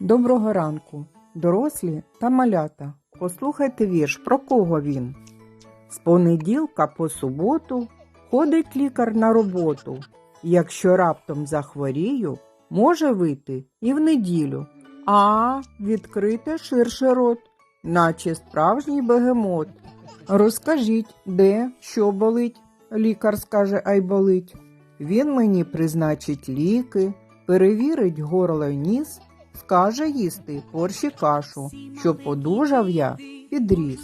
Доброго ранку, дорослі та малята. Послухайте вірш, про кого він. З понеділка по суботу ходить лікар на роботу. Якщо раптом захворію, може вийти і в неділю. А відкрите ширше рот, наче справжній бегемот. Розкажіть, де, що болить? Лікар скаже, ай болить. Він мені призначить ліки, перевірить горло й ніс, скаже їсти борщ і кашу, щоб одужав я підріс.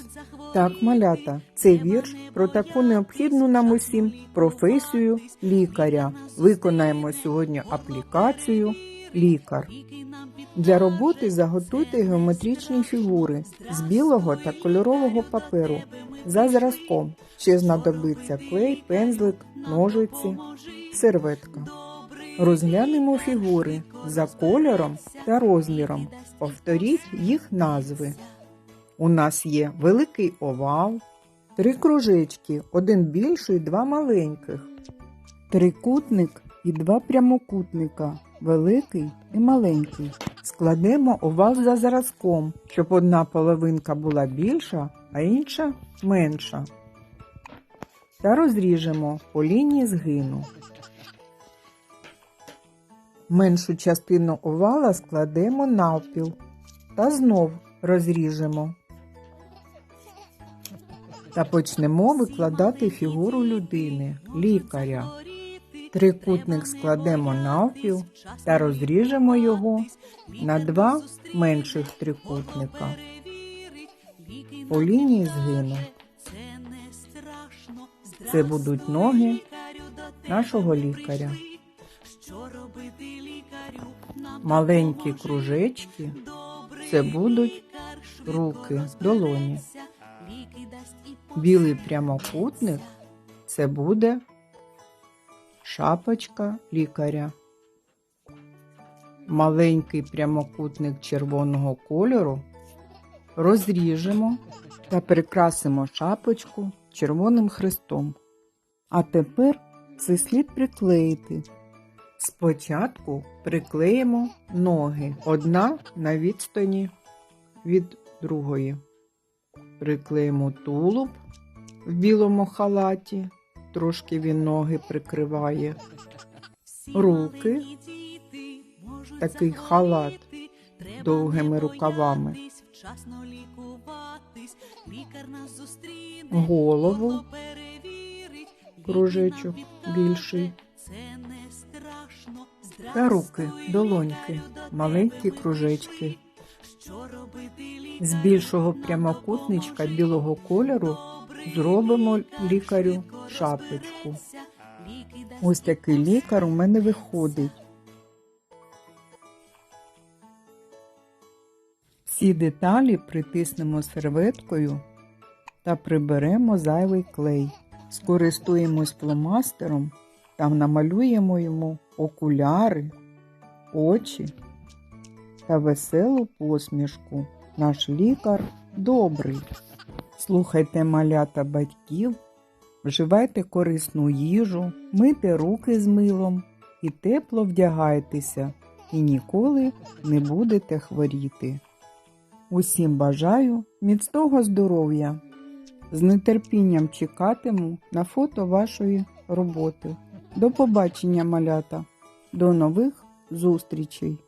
Так, малята, це вірш про таку необхідну нам усім професію лікаря. Виконаємо сьогодні аплікацію лікар. Для роботи заготуйте геометричні фігури з білого та кольорового паперу за зразком. Ще знадобиться клей, пензлик, ножиці, серветка. Розглянемо фігури за кольором та розміром. Повторіть їх назви. У нас є великий овал, три кружечки, один більший, два маленьких, трикутник і два прямокутника, великий і маленький. Складемо овал за зразком, щоб одна половинка була більша, а інша менша. Та розріжемо по лінії згину. Меншу частину овала складемо навпіл та знов розріжемо. Та почнемо викладати фігуру людини, лікаря. Трикутник складемо навпіл та розріжемо його на два менших трикутника по лінії згину. Це будуть ноги нашого лікаря. Маленькі кружечки це будуть руки, долоні. Білий прямокутник це буде шапочка лікаря. Маленький прямокутник червоного кольору розріжемо та прикрасимо шапочку червоним хрестом. А тепер це слід приклеїти. Спочатку приклеїмо ноги одна на відстані від другої. Приклеїмо тулуб в білому халаті, трошки він ноги прикриває. Руки, такий халат довгими рукавами. Голову, кружечок більший. Та руки, долоньки, маленькі кружечки. З більшого прямокутничка білого кольору зробимо лікарю шапочку. Ось такий лікар у мене виходить. Всі деталі притиснемо серветкою та приберемо зайвий клей. Скористуємось фломастером та намалюємо йому окуляри, очі та веселу посмішку. Наш лікар добрий. Слухайте малята батьків, вживайте корисну їжу, мийте руки з милом і тепло вдягайтеся, і ніколи не будете хворіти. Усім бажаю міцного здоров'я. З нетерпінням чекатиму на фото вашої роботи. До побачення, малята. До нових зустрічей!